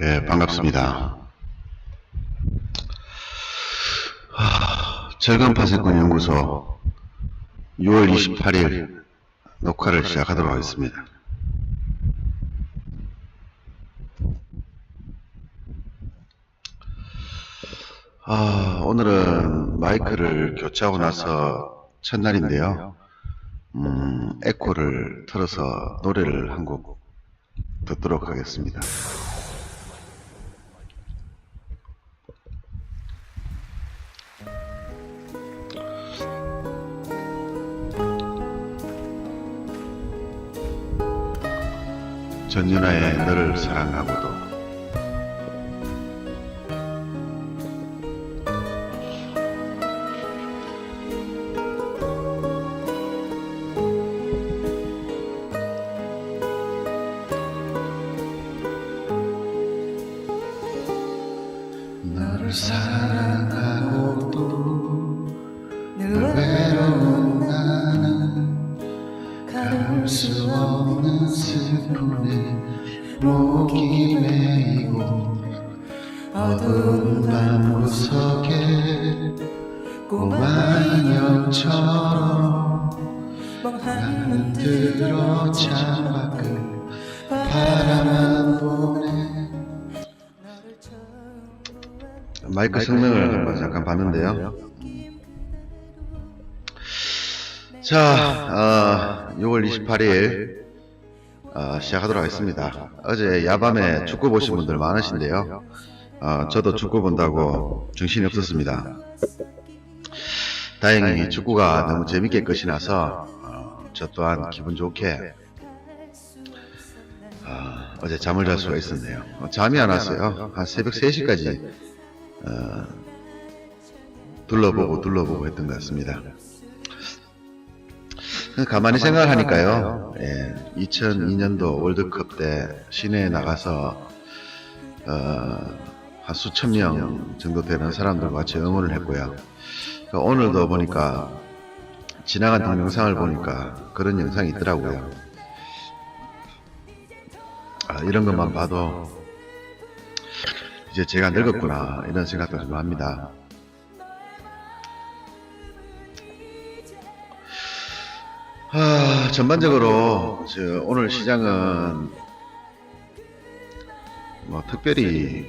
네, 반갑습니다. 하, 절간 파생권 연구소 6월 28일 녹화를 시작하도록 하겠습니다. 아, 오늘은 마이크를 교체하고 나서 첫날인데요. 음, 에코를 틀어서 노래를 한 곡 듣도록 하겠습니다. 전윤아의 너를 사랑하고도 목이 메이고 어두운 밤 구석에 꼬마 인형처럼 나는 들어 창밖을 바라만 보네. 마이크 성능을 한번 잠깐 봤는데요. 자, 어, 6월 28일 어, 시작하도록 하겠습니다. 어제 야밤에 축구 보신 분들 많으신데요. 어, 저도 축구 본다고 정신이 없었습니다. 다행히 축구가 너무 재밌게 끝이 나서 어, 저 또한 기분 좋게 어, 어제 잠을 잘 수가 있었네요. 어, 잠이 안 왔어요. 한 새벽 3시까지 어, 둘러보고 둘러보고 했던 것 같습니다. 가만히 생각을 하니까요. 예, 2002년도 월드컵 때 시내에 나가서 어, 한 수천 명 정도 되는 사람들과 같이 응원을 했고요. 그 오늘도 보니까 지나간 동영상을 보니까 그런 영상이 있더라고요. 아, 이런 것만 봐도 이제 제가 늙었구나 이런 생각도 좀 합니다. 아, 전반적으로 저 오늘 시장은 뭐 특별히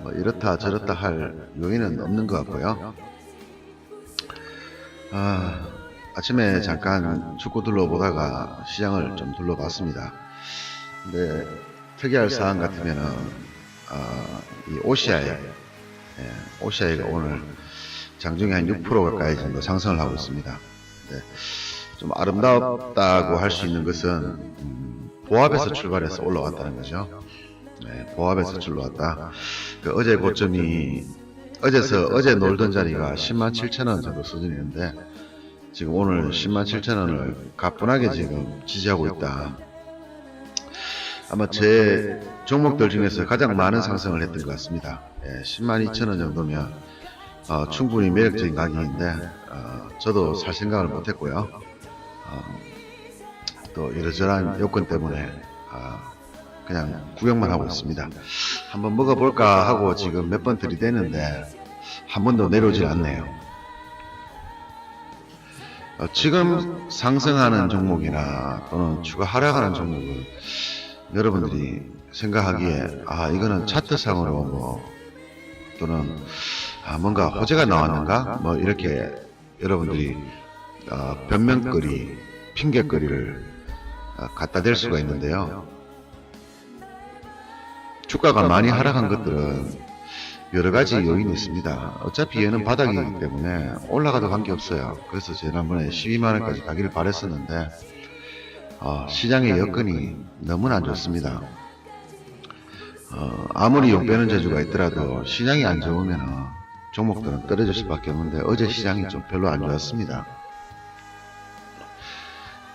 뭐 이렇다 저렇다 할 요인은 없는 것 같고요. 아, 아침에 잠깐 축구 둘러보다가 시장을 좀 둘러봤습니다. 근데 특이할 사항 같으면은 아, 이 오시아이, 예, 오시아이가 오늘 장중에 한 6% 가까이 정도 상승을 하고 있습니다. 네. 좀 아름답다고 할 수 있는 것은 음, 보합에서 출발해서 올라왔다는 거죠. 네, 보합에서 출발왔다. 그 어제 고점이 어제서 어제 놀던 자리가 10만 7천 원 정도 수준이었는데 지금 오늘 10만 7천 원을 가뿐하게 지금 지지하고 있다. 아마 제 종목들 중에서 가장 많은 상승을 했던 것 같습니다. 예, 10만 2천 원 정도면 어, 충분히 매력적인 가격인데 어, 저도 살 생각을 못했고요. 어, 또 이러저러한 요건 때문에 어, 그냥 구경만 하고 있습니다. 한번 먹어볼까 하고 지금 몇 번 들이대는데 한 번도 내려오질 않네요. 어, 지금 상승하는 종목이나 또는 추가 하락하는 종목은 여러분들이 생각하기에 아 이거는 차트상으로 뭐 또는 아 뭔가 호재가 나왔는가? 뭐 이렇게 여러분들이 어, 변명거리, 핑계거리를 어, 갖다 댈 수가 있는데요. 주가가 많이 하락한 것들은 여러 가지 요인이 있습니다. 어차피 얘는 바닥이기 때문에 올라가도 관계없어요. 그래서 지난번에 12만원까지 가기를 바랬었는데 어, 시장의 여건이 너무나 안 좋습니다. 어, 아무리 용 빼는 재주가 있더라도 시장이 안 좋으면 종목들은 떨어질 수밖에 없는데 어제 시장이 좀 별로 안 좋았습니다.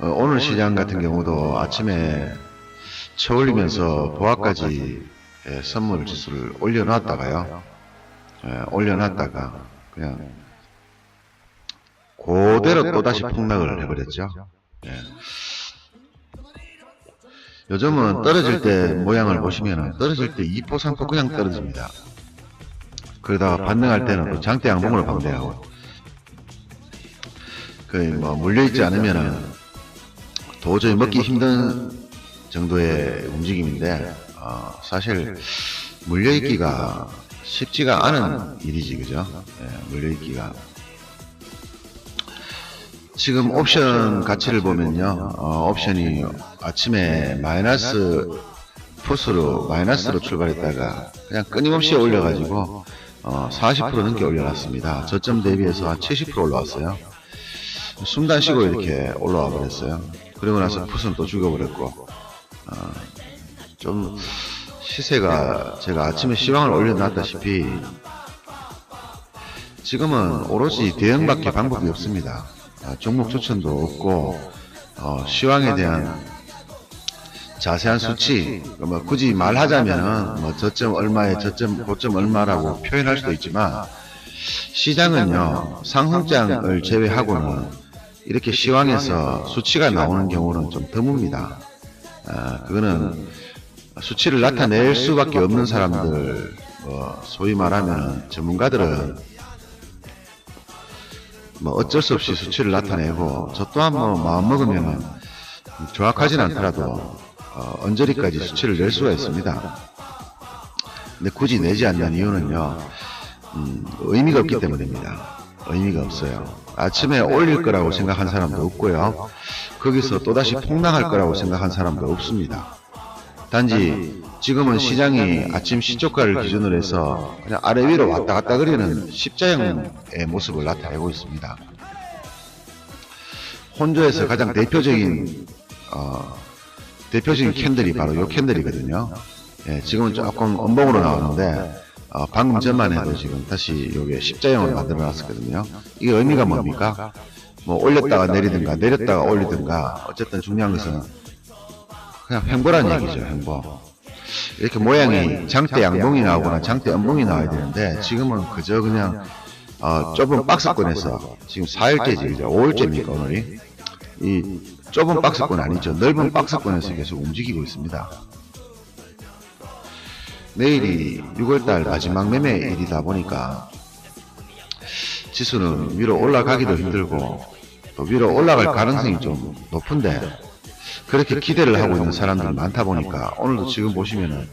어, 오늘 시장 같은 경우도 아침에 쳐올리면서 보합까지 예, 선물 지수를 올려놨다가요. 예, 올려놨다가 그냥 그대로 또다시 폭락을 해버렸죠. 예. 요즘은 떨어질 때 모양을 보시면 떨어질 때 2포, 3포 그냥 떨어집니다. 그러다가 반등할 때는 또 장대 양봉으로 반대하고 그뭐 물려있지 않으면은 도저히 먹기 힘든 정도의 움직임인데 어, 사실 물려있기가 쉽지가 않은 일이지 그죠? 예, 물려있기가 지금 옵션 가치를 보면요 어, 옵션이 아침에 마이너스 푸스로 마이너스로 출발했다가 그냥 끊임없이 올려가지고 어, 40% 넘게 올려놨습니다. 저점 대비해서 한 70% 올라왔어요. 숨단 쉬고 이렇게 올라와 버렸어요. 그리고 나서 푸스는 또 죽여버렸고 어, 좀 시세가 제가 아침에 시황을 올려놨다시피 지금은 오로지 대응밖에 방법이 없습니다. 아, 종목 추천도 없고 어, 시황에 대한 자세한 수치, 뭐 굳이 말하자면은 뭐 저점 얼마에 저점 고점 얼마라고 표현할 수도 있지만 시장은요 상승장을 제외하고는 이렇게 시황에서 수치가 나오는 경우는 좀 드뭅니다. 아, 그거는 수치를 나타낼 수밖에 없는 사람들, 뭐 소위 말하면 전문가들은 뭐 어쩔 수 없이 수치를 나타내고 저 또한 뭐 마음 먹으면 정확하진 않더라도 어, 언저리까지 수치를 낼 수가 있습니다. 근데 굳이 내지 않는 이유는요 음, 의미가 없기 때문입니다. 의미가 없어요. 아침에 올릴 거라고 생각한 사람도 없고요. 거기서 또다시 폭락할 거라고 생각한 사람도 없습니다. 단지 지금은 시장이 아침 시초가를 기준으로 해서 그냥 아래 위로 왔다 갔다 그리는 십자형의 모습을 나타내고 있습니다. 혼조에서 가장 대표적인 어, 대표적인 캔들이 바로 이 캔들이거든요. 예, 지금은 조금 엄봉으로 나오는데 어, 방금 전만 해도 지금 다시 요게 십자형으로 만들어 놨었거든요. 이게 의미가 뭡니까? 뭐 올렸다가 내리든가 내렸다가 올리든가 어쨌든 중요한 것은 그냥 횡보란 얘기죠, 횡보. 이렇게 모양이 장대 양봉이 나오거나 장대 음봉이 나와야 되는데 지금은 그저 그냥 어, 좁은 박스권에서 지금 4일째지, 5일째입니까, 오늘이? 이 좁은 박스권 아니죠. 넓은 박스권에서 계속 움직이고 있습니다. 내일이 6월달 마지막 매매 일이다 보니까 지수는 위로 올라가기도 힘들고 또 위로 올라갈 가능성이 좀 높은데 그렇게 기대를 하고 있는 사람들이 많다 보니까 오늘도 지금 보시면은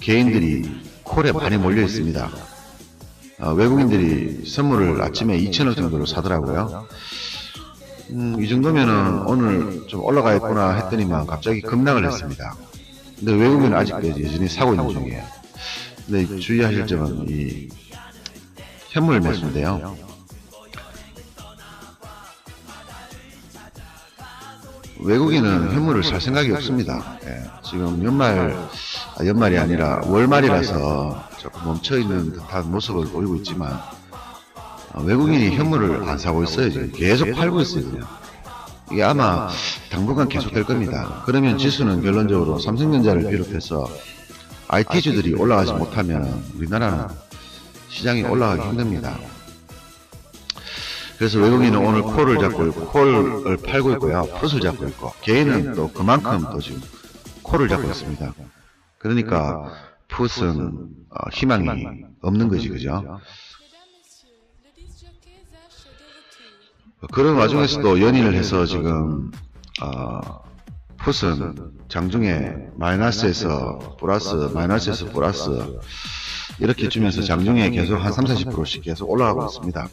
개인들이 콜에 많이 몰려 있습니다. 어, 외국인들이 선물을 아침에 2천원 정도로 사더라고요. 음, 이 정도면은 오늘 좀 올라가겠구나 했더니만 갑자기 급락을 했습니다. 근데 외국인은 아직도 여전히 사고 있는 중이에요. 근데 주의하실 점은 이 현물 매수인데요. 외국인은 현물을 살 생각이 없습니다. 예, 지금 연말, 아, 연말이 아니라 월말이라서 조금 멈춰있는 듯한 모습을 보이고 있지만, 어, 외국인이 현물을 안 사고 있어요. 지금 계속 팔고 있어요. 그냥. 이게 아마 당분간 계속될 겁니다. 그러면 지수는 결론적으로 삼성전자를 비롯해서 IT주들이 올라가지 못하면 우리나라는 시장이 올라가기 힘듭니다. 그래서 외국인은 오늘 콜을 잡고 있고 콜을 팔고 있고요. 풋을 잡고 있고 개인은 또 그만큼 또 지금 콜을 잡고 있습니다. 그러니까 풋은 어, 희망이 없는 거지 그죠? 그런 와중에서도 연인을 해서 지금 어, 풋은 장중에 마이너스에서 플러스 마이너스에서 플러스 이렇게 주면서 장중에 계속 한 3, 40%씩 계속 올라가고 있습니다.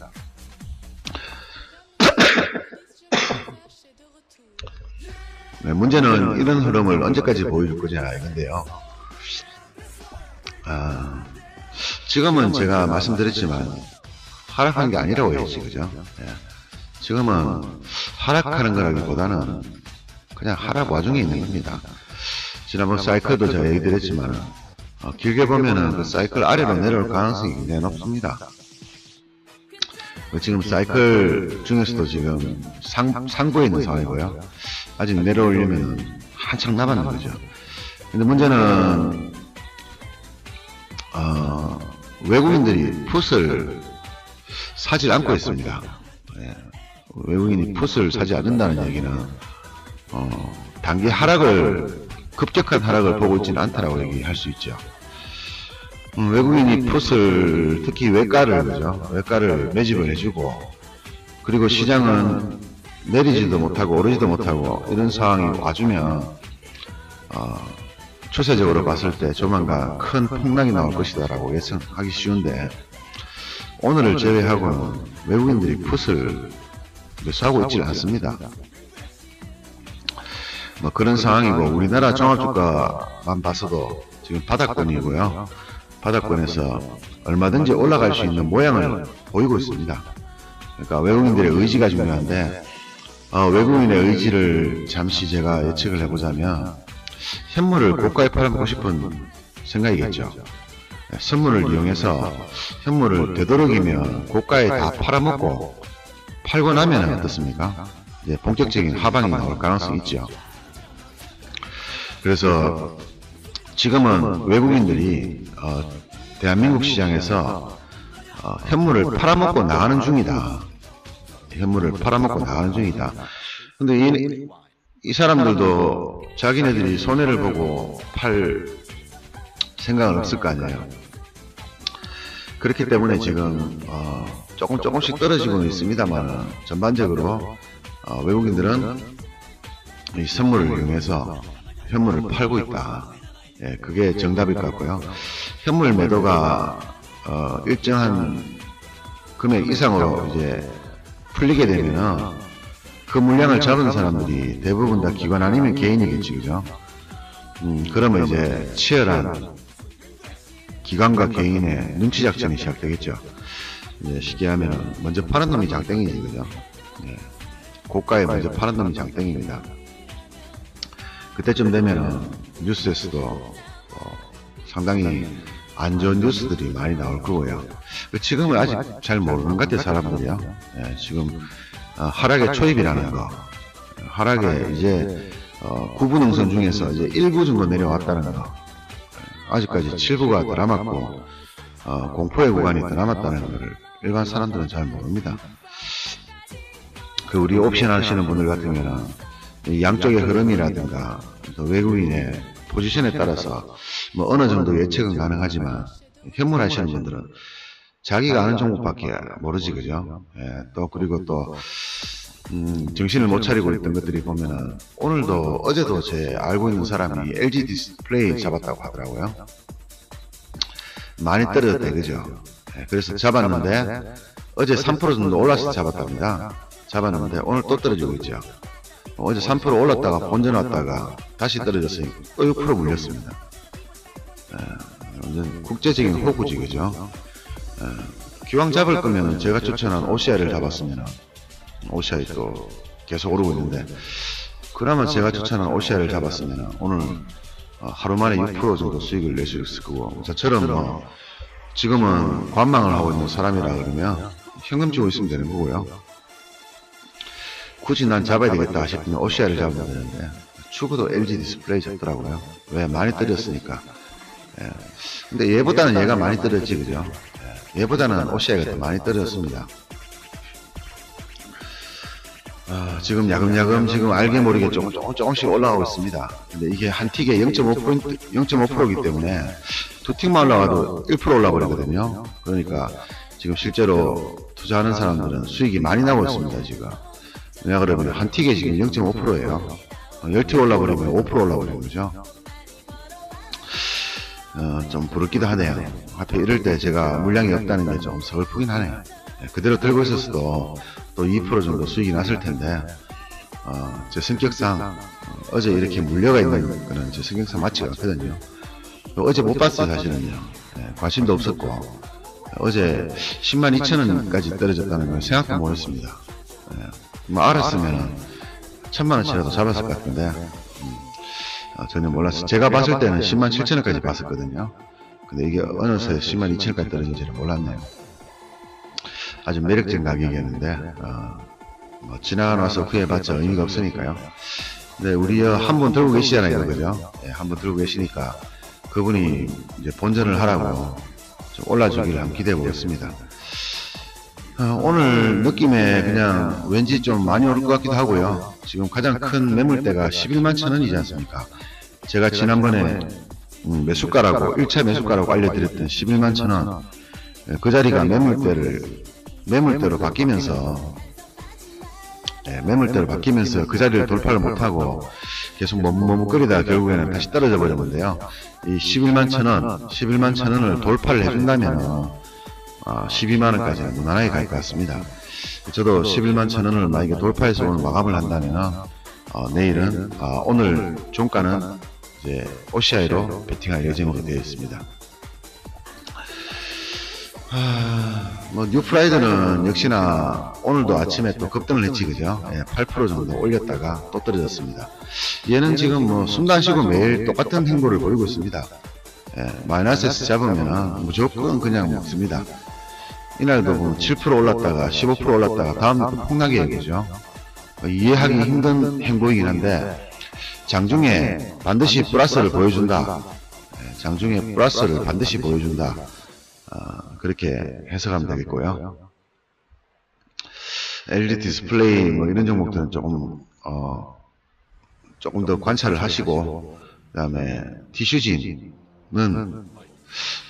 네, 문제는 이런 흐름을 언제까지 보여줄 거냐 이건데요. 아, 지금은 제가 말씀드렸지만 하락한 게 아니라고 해야지 그죠? 예. 지금은 하락하는 거라기보다는 그냥 하락 와중에 있는 겁니다. 지난번 사이클도 제가 얘기 드렸지만 어, 길게 보면은 그 사이클 아래로 내려올 가능성이 굉장히 높습니다. 그 지금 사이클 중에서도 지금 상, 상부에 있는 상황이고요. 아직 내려오려면 한참 남았는 거죠. 근데 문제는, 어, 외국인들이 풋을 사지 않고 있습니다. 예. 외국인이 풋을 사지 않는다는 얘기는, 어, 단기 하락을 급격한 하락을 보고 있지는 않다라고 얘기할 수 있죠. 음, 외국인이 풋을 특히 외가를 그죠? 외가를 매집을 해주고 그리고 시장은 내리지도 못하고 오르지도 못하고 이런 상황이 와주면 어, 추세적으로 봤을 때 조만간 큰 폭락이 나올 것이다라고 예상하기 쉬운데 오늘을 제외하고는 외국인들이 풋을 매수하고 있지 않습니다. 뭐 그런 상황이고 우리나라 종합주가만 봐서도 지금 바닥권이고요. 바닥권에서 얼마든지 올라갈 수 있는 모양을 보이고 있습니다. 그러니까 외국인들의 의지가 중요한데 어, 외국인의 의지를 잠시 제가 예측을 해보자면 현물을 고가에 팔아먹고 싶은 생각이겠죠. 네, 선물을 이용해서 현물을 되도록이면 고가에 다 팔아먹고 팔고 나면 어떻습니까? 이제 본격적인 하방이 나올 가능성이 있죠. 그래서 지금은 외국인들이 어, 대한민국 시장에서 어, 현물을 팔아먹고 나가는 중이다. 현물을 팔아먹고 나가는 중이다. 근데 이, 이 사람들도 자기네들이 손해를 보고 팔 생각은 없을 거 아니에요. 그렇기 때문에 지금 어, 조금 조금씩 떨어지고는 있습니다만 전반적으로 어, 외국인들은 이 선물을 이용해서 현물을 팔고 있다. 예, 그게 정답일 것 같고요. 현물 매도가 어, 일정한 금액 이상으로 이제 풀리게 되면은 그 물량을 잡은 사람들이 대부분 다 기관 아니면 개인이겠지, 그죠? 음, 그러면 이제 치열한 기관과 개인의 눈치 작전이 시작되겠죠. 이제 쉽게 하면 먼저 파는 놈이 장땡이지, 그죠? 예. 고가에 먼저 파는 놈이 장땡입니다. 그때쯤 되면은 뉴스에서도 어, 상당히 안 좋은 뉴스들이 많이 나올 거고요. 지금은 아직 잘 모르는 것 같아요, 사람들이요. 예, 지금 어, 하락의 초입이라는 거. 하락에 이제 어, 9부 능선 중에서 이제 1부 정도 내려왔다는 거. 아직까지 7부가 더 남았고 어, 공포의 구간이 더 남았다는 것을 일반 사람들은 잘 모릅니다. 그 우리 옵션 하시는 분들 같으면은 이 양쪽의 흐름이라든가 또 외국인의 포지션에 따라서 뭐 어느 정도 예측은 가능하지만 현물 하시는 분들은 자기가 아는 종목밖에 모르지 그죠? 예, 또 그리고 또 음, 정신을 못 차리고 있던 것들이 보면은 오늘도 어제도 제 알고 있는 사람이 LG 디스플레이 잡았다고 하더라고요. 많이 떨어졌대 그죠? 예, 그래서 잡았는데 어제 3% 정도 올라서 잡았답니다. 잡았는데 오늘 또 떨어지고 있죠. 어제 3% 올랐다가 본전 왔다가 다시 떨어졌으니 또 6% 물렸습니다. 예, 완전 국제적인 호구지 그죠? 예, 기왕 잡을 거면은 제가 추천한 OCI를 잡았으면 OCI 또 계속 오르고 있는데 그러면 제가 추천한 OCI를 잡았으면 오늘 어, 하루 만에 6% 정도 수익을 낼 수 있을 거고. 저처럼 뭐 지금은 관망을 하고 있는 사람이라 그러면 현금 주고 있으면 되는 거고요. 굳이 난 잡아야 되겠다 싶으면 OCI를 잡으면 되는데 추구도 LG 디스플레이 잡더라고요. 왜 많이 떨어졌으니까. 예. 근데 얘보다는 얘가 많이 떨어졌지 그죠? 예. 얘보다는 OCI가 더 많이 떨어졌습니다. 아, 지금 야금야금 지금 알게 모르게 조금 조금 조금씩 올라가고 있습니다. 근데 이게 한 틱에 0.5% 0.5%이기 때문에 두 틱만 올라가도 1% 올라버리거든요. 그러니까 지금 실제로 투자하는 사람들은 수익이 많이 나고 있습니다 지금. 왜냐 그러면 한 틱에 지금 0.5%예요. 10틱 올라버리면 5% 올라버리는 거죠. 어, 좀 부럽기도 하네요. 하필 이럴 때 제가 물량이 없다는 게 좀 서글프긴 하네요. 예, 그대로 들고 있었어도 또 2% 정도 수익이 났을 텐데, 어, 제 성격상 어, 어제 이렇게 물려가 있는 거는 제 성격상 맞지가 않거든요. 어제 못 봤어요, 사실은요. 예, 관심도 없었고, 어제 10만 2천 원까지 떨어졌다는 걸 생각도 못 했습니다. 예, 뭐 알았으면 천만 원치라도 잡았을 것 같은데, 음, 아, 전혀 몰랐어요. 제가 봤을 때는 10만 7천 원까지 봤었거든요. 근데 이게 어느새 10만 2천 원까지 떨어진 지를 몰랐네요. 아주 매력적인 가격이었는데, 어, 뭐 지나가서 후회봤자 의미가 없으니까요. 근데 우리 한 분 들고 계시잖아요, 그죠? 예, 한분 들고 계시니까 그분이 이제 본전을 하라고 좀 올라주기를 한번 기대해 보겠습니다. 어, 오늘 느낌에 그냥 왠지 좀 많이 오를 것 같기도 하고요. 지금 가장 큰 매물대가 11만 천 원이지 않습니까? 제가 지난번에 음, 매수가라고 1차 매수가라고 알려드렸던 11만 천원 예, 그 자리가 매물대를 매물대로 바뀌면서 예, 매물대로 바뀌면서 그 자리를 돌파를 못하고 계속 머뭇머뭇거리다가 결국에는 다시 떨어져 버렸는데요. 이 11만 천원, 11만 천원을 돌파를 해준다면 아, 12만 원까지는 무난하게 갈 것 같습니다. 저도 11만 천원을 만약에 돌파해서 오늘 마감을 한다면 어, 내일은 아, 오늘 종가는 이제 OCI로 베팅할 예정으로 되어 있습니다. 뭐 뉴프라이드는 역시나 오늘도 아침에 또 급등을 했지 그죠? 예, 8% 정도 올렸다가 또 떨어졌습니다. 얘는 지금 뭐 숨도 쉬고 매일 똑같은 행보를 보이고 있습니다. 예, 마이너스에서 잡으면 무조건 그냥 먹습니다. 이날도 보면 7% 올랐다가 15% 올랐다가 다음날 또 폭락의 얘기죠. 어, 이해하기 힘든 행보이긴 한데 장중에 반드시 플러스를 보여준다. 예, 장중에 플러스를 반드시 보여준다. 어, 그렇게 해석하면 되겠고요. LED 디스플레이 뭐 이런 종목들은 조금 어, 조금 더 관찰을 하시고 그다음에 티슈진은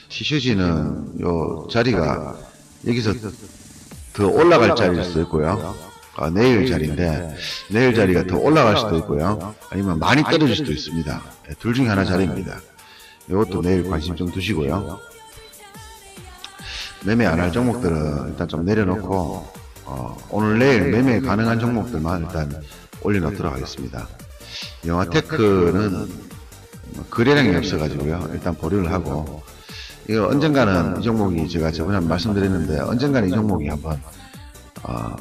티슈진은 요 자리가 여기서 더 올라갈 자리일 수도 있고요. 아, 내일 자리인데 내일 자리가 더 올라갈 수도 있고요. 아니면 많이 떨어질 수도 있습니다. 네, 둘 중에 하나 자리입니다. 이것도 내일 관심 좀 두시고요. 매매 안 할 종목들은 일단 좀 내려놓고 어, 오늘 내일 매매 가능한 종목들만 일단 올려놓도록 하겠습니다. 영화테크는 뭐 거래량이 없어가지고요. 일단 보류를 하고 이거 언젠가는 이 종목이 제가 저번에 말씀드렸는데 언젠가는 이 종목이 한번 어,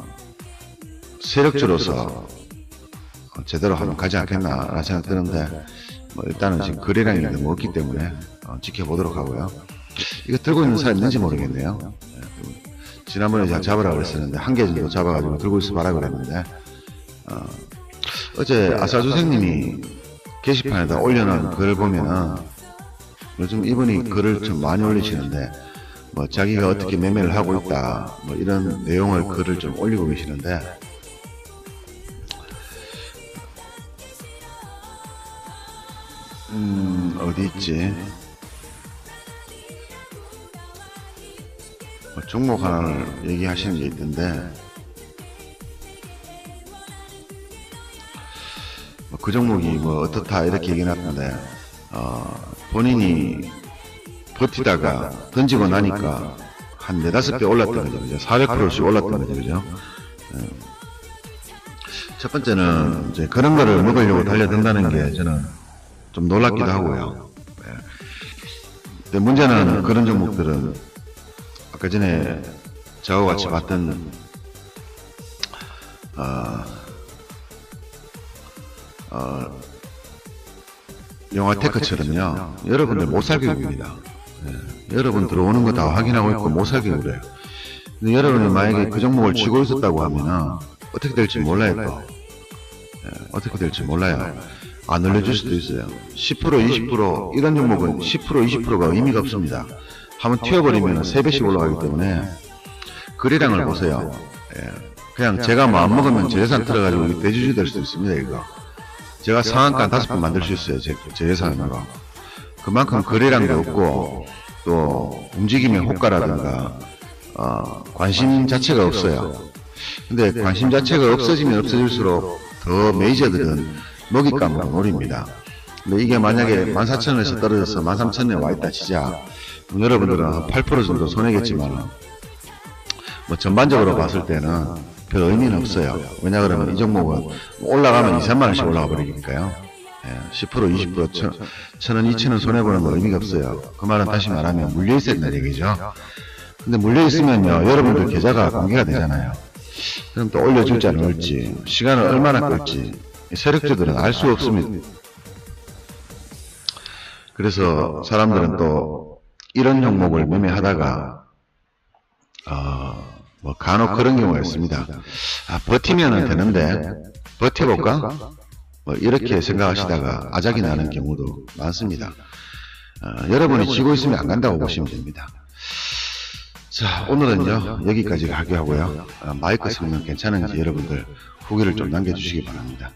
세력주로서 어, 제대로 한번 가지 않겠나라는 생각 드는데 뭐 일단은 지금 거래량이 너무 없기 때문에 어, 지켜보도록 하고요. 이거 들고 있는 사람 있는지 모르겠네요. 예, 그리고 지난번에 제가 잡으라고 그랬었는데 한 개 정도 잡아가지고 들고 있어 봐라 그랬는데 어, 어제 아사주생님이 게시판에다 올려놓은 글을 보면은 요즘 이분이 글을 좀 많이 올리시는데 뭐 자기가 어떻게 매매를 하고 있다 뭐 이런 내용을 글을 좀 올리고 계시는데 음 어디 있지 종목 하나를 얘기하시는 게 있던데 뭐그 종목이 뭐 어떻다 이렇게 얘기 났던데 어, 본인이 버티다가 던지고 나니까 한 네다섯 배 올랐던 거죠. 그죠? 400%씩 올랐던 거죠. 그죠? 예. 첫 번째는 이제 그런 거를 먹으려고 달려든다는 게 저는 좀 놀랍기도 하고요. 예. 근데 문제는 그런 종목들은 아까 전에 저와 같이 봤던 어, 어, 영화 테크처럼요. 여러분들 못 살게 굽니다. 예, 여러분 들어오는 거 다 확인하고 있고 못 살게 그래요. 근데 여러분이 만약에 그 종목을 쥐고 있었다고 하면은 어떻게 될지 몰라요 또. 예, 어떻게 될지 몰라요. 안 올려줄 수도 있어요. 10% 20% 이런 종목은 10% 20%가 의미가 없습니다. 한번 튀어버리면 3배씩 올라가기 때문에 거래량을 보세요. 예, 그냥 제가 마음 먹으면 제 예산 틀어가지고 대주주 될 수도 있습니다 이거. 제가 상한가 다섯 번 만들 수 있어요 제, 제 예산으로. 그만큼 거래량도 없고 또 움직임의 호가라든가 어, 관심 자체가 없어요. 근데 관심 자체가 없어지면 없어질수록 더 메이저들은 먹잇감으로 노립니다. 근데 이게 만약에 14,000원에서 떨어져서 13,000원에 와 있다 치자. 여러분들은 8% 정도 손해겠지만 뭐 전반적으로 봤을 때는 별 의미는 없어요. 왜냐 그러면 이 종목은 올라가면 2, 3만 원씩 올라가 버리니까요. 예, 10% 20% 천, 천 원, 이천 원 손해보는 거 의미가 없어요. 그 말은 다시 말하면 물려있어야 된다는 얘기죠. 근데 물려있으면요, 여러분들 계좌가 공개가 되잖아요. 그럼 또 올려줄지 안 올지, 시간을 얼마나 끌지, 이 세력주들은 알 수 없습니다. 그래서 사람들은 또 이런 종목을 매매하다가, 어, 뭐 간혹 그런 경우가 있습니다. 아, 버티면은 되는데, 버텨볼까? 뭐 이렇게 생각하시다가 아작이 나는 경우도 많습니다. 어, 여러분이 쥐고 있으면 안 간다고 보시면 됩니다. 자, 오늘은요, 여기까지 하게 하고요. 어, 마이크 성능 괜찮은지 여러분들 후기를 좀 남겨주시기 바랍니다.